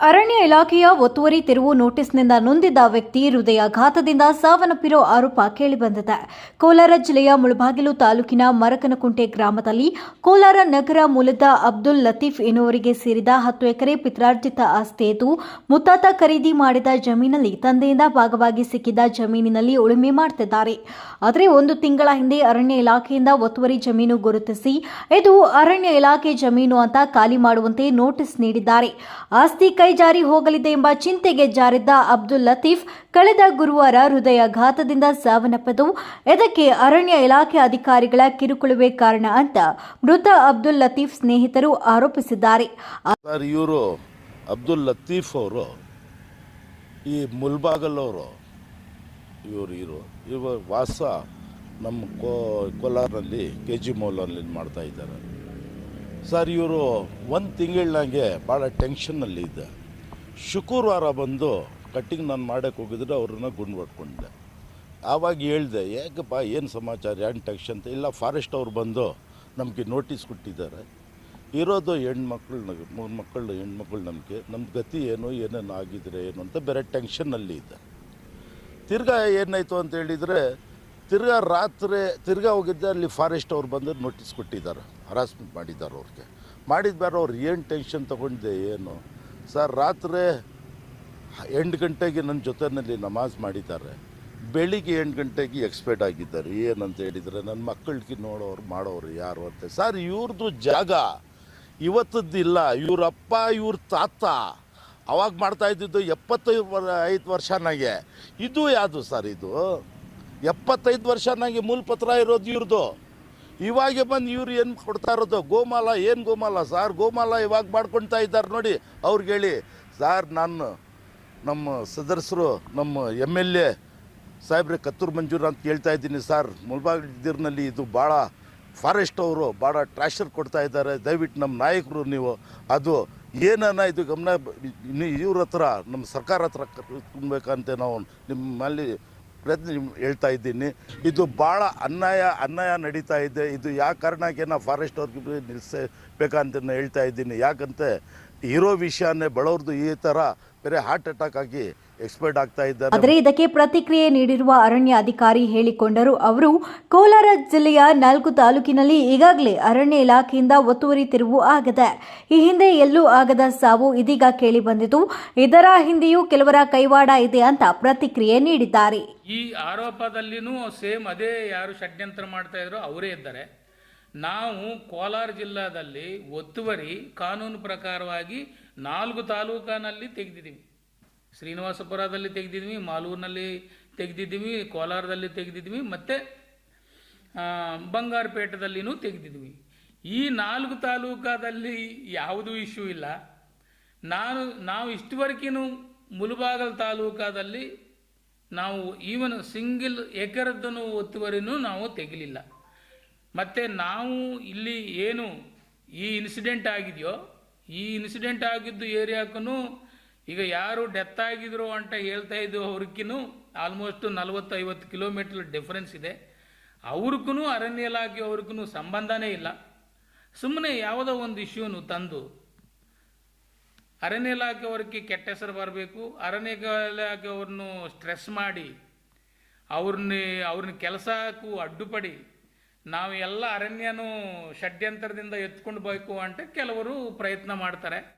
ಅರಣ್ಯ ಇಲಾಖೆಯ ಒತ್ತುವರಿ ತೆರವು ನೋಟಿಸ್ನಿಂದ ನೊಂದಿದ್ದ ವ್ಯಕ್ತಿ ಹೃದಯಾಘಾತದಿಂದ ಸಾವನ್ನಪ್ಪಿರೋ ಆರೋಪ ಕೇಳಿಬಂದಿದೆ. ಕೋಲಾರ ಜಿಲ್ಲೆಯ ಮುಳಬಾಗಿಲು ತಾಲೂಕಿನ ಮರಕನಕುಂಟೆ ಗ್ರಾಮದಲ್ಲಿ ಕೋಲಾರ ನಗರ ಮೂಲದ ಅಬ್ದುಲ್ ಲತೀಫ್ ಎನ್ನುವರಿಗೆ ಸೇರಿದ ಹತ್ತು ಎಕರೆ ಪಿತ್ರಾರ್ಜಿತ ಆಸ್ತಿ ಇದು ಮುತ್ತಾತ ಖರೀದಿ ಮಾಡಿದ ಜಮೀನಲ್ಲಿ ತಂದೆಯಿಂದ ಭಾಗವಾಗಿ ಸಿಕ್ಕಿದ್ದ ಜಮೀನಿನಲ್ಲಿ ಉಳುಮೆ ಮಾಡುತ್ತಿದ್ದಾರೆ ಆದರೆ ಒಂದು ತಿಂಗಳ ಹಿಂದೆ ಅರಣ್ಯ ಇಲಾಖೆಯಿಂದ ಒತ್ತುವರಿ ಜಮೀನು ಗುರುತಿಸಿ ಇದು ಅರಣ್ಯ ಇಲಾಖೆ ಜಮೀನು ಅಂತ ಖಾಲಿ ಮಾಡುವಂತೆ ನೋಟಿಸ್ ನೀಡಿದ್ದಾರೆ. ಆಸ್ತಿ ಕೈ ಜಾರಿ ಹೋಗಲಿದೆ ಎಂಬ ಚಿಂತೆಗೆ ಜಾರಿದ್ದ ಅಬ್ದುಲ್ ಲತೀಫ್ ಕಳೆದ ಗುರುವಾರ ಹೃದಯಾಘಾತದಿಂದ ಸಾವನ್ನಪ್ಪದು. ಇದಕ್ಕೆ ಅರಣ್ಯ ಇಲಾಖೆ ಅಧಿಕಾರಿಗಳ ಕಿರುಕುಳವೇ ಕಾರಣ ಅಂತ ಮೃತ ಅಬ್ದುಲ್ ಲತೀಫ್ ಸ್ನೇಹಿತರು ಆರೋಪಿಸಿದ್ದಾರೆ. ಇವರು ಅಬ್ದುಲ್ ಲತೀಫ್ ಅವರು, ಈ ಮುಲ್ಬಾಗಲ್ ಅವರು, ಇವರು ಇವರು ಇವ ವಾಸ ನಮ್ಮ ಕೋಲಾರಲ್ಲಿ ಕೆ ಜಿ ಮೌಲಲ್ಲಿ ಮಾಡ್ತಾ ಇದ್ದಾರೆ. ಸರ್, ಇವರು ಒಂದು ತಿಂಗಳಿನಾಗೆ ಭಾಳ ಟೆನ್ಷನ್ನಲ್ಲಿ ಇದ್ದೆ. ಶುಕ್ರವಾರ ಬಂದು ಕಟ್ಟಿಂಗ್ ನಾನು ಮಾಡೋಕ್ಕೆ ಹೋಗಿದ್ರೆ ಅವ್ರನ್ನ ಗುಂಡು ಹೊಡ್ಕೊಂಡೆ. ಆವಾಗ ಹೇಳಿದೆ, ಯಾಕಪ್ಪ, ಏನು ಸಮಾಚಾರ? ಏನು ಟೆನ್ಷನ್ ಇಲ್ಲ ಫಾರೆಸ್ಟ್ ಅವ್ರು ಬಂದು ನಮಗೆ ನೋಟಿಸ್ ಕೊಟ್ಟಿದ್ದಾರೆ. ಇರೋದು ಹೆಣ್ಮಕ್ಳು, ಮೂರು ಮಕ್ಕಳು ಹೆಣ್ಮಕ್ಳು ನಮಗೆ. ನಮ್ಮ ಗತಿ ಏನು, ಏನೇನು ಆಗಿದ್ರೆ ಏನು ಅಂತ ಬೇರೆ ಟೆನ್ಷನ್ನಲ್ಲಿ ಇದ್ದೆ. ತಿರ್ಗಾ ಏನಾಯಿತು ಅಂತ ಹೇಳಿದರೆ ತಿರ್ಗಾ ರಾತ್ರಿ ತಿರ್ಗಾ ಹೋಗಿದ್ದೆ, ಅಲ್ಲಿ ಫಾರೆಸ್ಟ್ ಅವ್ರು ಬಂದು ನೋಟಿಸ್ ಕೊಟ್ಟಿದ್ದಾರೆ. ಹರಾಸ್ಮೆಂಟ್ ಮಾಡಿದ್ದಾರೆ ಅವ್ರಿಗೆ. ಮಾಡಿದ ಬೇರೆ ಅವ್ರು ಏನು ಟೆನ್ಷನ್ ತೊಗೊಂಡಿದೆ ಏನು? ಸರ್, ರಾತ್ರಿ ಎಂಟು ಗಂಟೆಗೆ ನನ್ನ ಜೊತೆಯಲ್ಲಿ ನಮಾಜ್ ಮಾಡಿದ್ದಾರೆ. ಬೆಳಿಗ್ಗೆ ಎಂಟು ಗಂಟೆಗೆ ಎಕ್ಸ್ಪೈರ್ಡ್ ಆಗಿದ್ದಾರೆ. ಏನಂತ ಹೇಳಿದರೆ ನನ್ನ ಮಕ್ಕಳಿಗೆ ನೋಡೋರು, ಮಾಡೋರು ಯಾರು ಅಂತ. ಸರ್ ಇವ್ರದ್ದು ಜಾಗ ಇವತ್ತದ್ದಿಲ್ಲ. ಇವರಪ್ಪ ಇವ್ರ ತಾತ ಅವಾಗ ಮಾಡ್ತಾ ಇದ್ದಿದ್ದು ಎಪ್ಪತ್ತೈದು ಐದು ವರ್ಷನಾಗೆ ಇದು ಯಾವುದು ಸರ್ ಇದು? ಎಪ್ಪತ್ತೈದು ವರ್ಷ ನನಗೆ ಮೂಲ ಪತ್ರ ಇರೋದು ಇವ್ರದ್ದು ಇವಾಗೆ ಬಂದು ಇವ್ರು ಏನು ಕೊಡ್ತಾ ಇರೋದು? ಗೋಮಾಲ, ಏನು ಗೋಮಾಲ? ಸಾರ್ ಗೋಮಾಲ ಇವಾಗ ಮಾಡ್ಕೊಳ್ತಾ ಇದ್ದಾರೆ ನೋಡಿ, ಅವ್ರಿಗೆ ಹೇಳಿ, ಸಾರ್ ನಾನು ನಮ್ಮ ಸದಸ್ಯರು ನಮ್ಮ ಎಂ ಎಲ್ ಎ ಸಾಹೇಬ್ರೆ ಕತ್ತೂರು ಮಂಜೂರು ಅಂತ ಹೇಳ್ತಾ ಇದ್ದೀನಿ ಸರ್. ಮುಲ್ಬಾಗಿರ್ನಲ್ಲಿ ಇದು ಭಾಳ ಫಾರೆಸ್ಟ್ ಅವರು, ಭಾಳ ಟ್ರ್ಯಾಶರ್ ಕೊಡ್ತಾ ಇದ್ದಾರೆ. ದಯವಿಟ್ಟು ನಮ್ಮ ನಾಯಕರು ನೀವು ಅದು ಏನನ್ನ ಇದು ಗಮನ ಇವ್ರ ಹತ್ರ, ನಮ್ಮ ಸರ್ಕಾರ ಹತ್ರ ತುಂಬೇಕಂತ ನಾವು. ನಿಮ್ಮಲ್ಲಿ ಪ್ರಯತ್ನ ಹೇಳ್ತಾ ಇದ್ದೀನಿ. ಇದು ಭಾಳ ಅನ್ಯಾಯ ಅನ್ಯಾಯ ನಡೀತಾ ಇದೆ. ಇದು ಯಾವ ಕಾರಣಕ್ಕೆ ನಾವು ಫಾರೆಸ್ಟ್ ಅವ್ರಿಗೆ ನಿಲ್ಲಿಸಬೇಕಂತ ಹೇಳ್ತಾ ಇದ್ದೀನಿ. ಯಾಕಂತೆ ಇರೋ ವಿಷಯನೇ ಬಡವ್ರದ್ದು ಈ ಥರ ಬೇರೆ ಹಾರ್ಟ್ ಅಟ್ಯಾಕ್ ಆಗಿ ಎಕ್ಸ್ಪರ್ಟ್ ಆಗ್ತಾ ಇದ್ದಾರೆ. ಆದರೆ ಇದಕ್ಕೆ ಪ್ರತಿಕ್ರಿಯೆ ನೀಡಿರುವ ಅರಣ್ಯ ಅಧಿಕಾರಿ ಹೇಳಿಕೊಂಡರು. ಅವರು ಕೋಲಾರ ಜಿಲ್ಲೆಯ ನಾಲ್ಕು ತಾಲೂಕಿನಲ್ಲಿ ಈಗಾಗಲೇ ಅರಣ್ಯ ಇಲಾಖೆಯಿಂದ ಒತ್ತುವರಿ ತಿರುವು ಆಗದೆ. ಈ ಹಿಂದೆ ಎಲ್ಲೂ ಆಗದ ಸಾವು ಇದೀಗ ಕೇಳಿ ಬಂದಿತು. ಇದರ ಹಿಂದೆಯೂ ಕೆಲವರ ಕೈವಾಡ ಇದೆ ಅಂತ ಪ್ರತಿಕ್ರಿಯೆ ನೀಡಿದ್ದಾರೆ. ಈ ಆರೋಪದಲ್ಲಿನೂ ಸೇಮ್ ಅದೇ ಯಾರು ಷಡ್ಯಂತ್ರ ಮಾಡ್ತಾ ಇದ್ರು ಅವರೇ ಇದ್ದಾರೆ. ನಾವು ಕೋಲಾರ ಜಿಲ್ಲಾದಲ್ಲಿ ಒತ್ತುವರಿ ಕಾನೂನು ಪ್ರಕಾರವಾಗಿ ನಾಲ್ಕು ತಾಲೂಕಿನಲ್ಲಿ ತೆಗೆದಿದ್ದೀವಿ. ಶ್ರೀನಿವಾಸಪುರದಲ್ಲಿ ತೆಗೆದಿದ್ವಿ ಮಾಲೂರಿನಲ್ಲಿ ತೆಗೆದಿದ್ದೀವಿ, ಕೋಲಾರದಲ್ಲಿ ತೆಗೆದಿದ್ವಿ ಮತ್ತು ಬಂಗಾರಪೇಟದಲ್ಲಿನೂ ತೆಗೆದಿದ್ವಿ ಈ ನಾಲ್ಕು ತಾಲೂಕಾದಲ್ಲಿ ಯಾವುದೂ ಇಶ್ಯೂ ಇಲ್ಲ. ನಾನು, ನಾವು ಇಷ್ಟುವರೆಗಿನೂ ಮುಲಬಾಗಲ್ ತಾಲೂಕಾದಲ್ಲಿ ನಾವು ಈವನ್ ಸಿಂಗಲ್ ಎಕರದ್ದನ್ನು ಒತ್ತುವರಿನೂ ನಾವು ತೆಗಿಲಿಲ್ಲ. ಮತ್ತು ನಾವು ಇಲ್ಲಿ ಏನು ಈ ಇನ್ಸಿಡೆಂಟ್ ಆಗಿದೆಯೋ, ಈ ಇನ್ಸಿಡೆಂಟ್ ಆಗಿದ್ದು ಏರಿಯಾಕ್ಕೂ ಈಗ ಯಾರು ಡೆತ್ ಆಗಿದ್ರು ಅಂತ ಹೇಳ್ತಾ ಇದ್ದು ಅವ್ರಿಗೂ ಆಲ್ಮೋಸ್ಟ್ ನಲವತ್ತು ಐವತ್ತು ಕಿಲೋಮೀಟ್ರ್ ಡಿಫ್ರೆನ್ಸ್ ಇದೆ. ಅವ್ರಿಗೂ ಅರಣ್ಯ ಇಲಾಖೆ ಅವ್ರಿಗೂ ಸಂಬಂಧನೇ ಇಲ್ಲ. ಸುಮ್ಮನೆ ಯಾವುದೋ ಒಂದು ಇಶ್ಯೂನು ತಂದು ಅರಣ್ಯ ಇಲಾಖೆಯವರಿಗೆ ಕೆಟ್ಟ ಹೆಸರು ಬರಬೇಕು ಅರಣ್ಯ ಇಲಾಖೆಯವ್ರನ್ನು ಸ್ಟ್ರೆಸ್ ಮಾಡಿ ಅವ್ರನ್ನ ಅವ್ರನ್ನ ಕೆಲಸಕ್ಕೂ ಅಡ್ಡುಪಡಿ ನಾವು ಎಲ್ಲ ಅರಣ್ಯನೂ ಷಡ್ಯಂತ್ರದಿಂದ ಎತ್ಕೊಂಡು ಬೇಕು ಅಂತ ಕೆಲವರು ಪ್ರಯತ್ನ ಮಾಡ್ತಾರೆ.